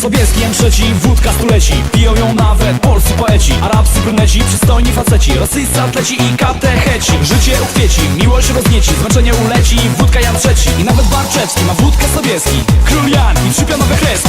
Sobieski M3, wódka stuleci. Piją ją nawet polscy poeci. Arabscy bruneci, przystojni faceci. Rosyjscy atleci i katecheci. Życie uchwieci, miłość roznieci. Zmęczenie uleci, wódka Jan trzeci. I nawet Barczewski ma wódkę Sobieski Król Jan i trzypionowe kreski.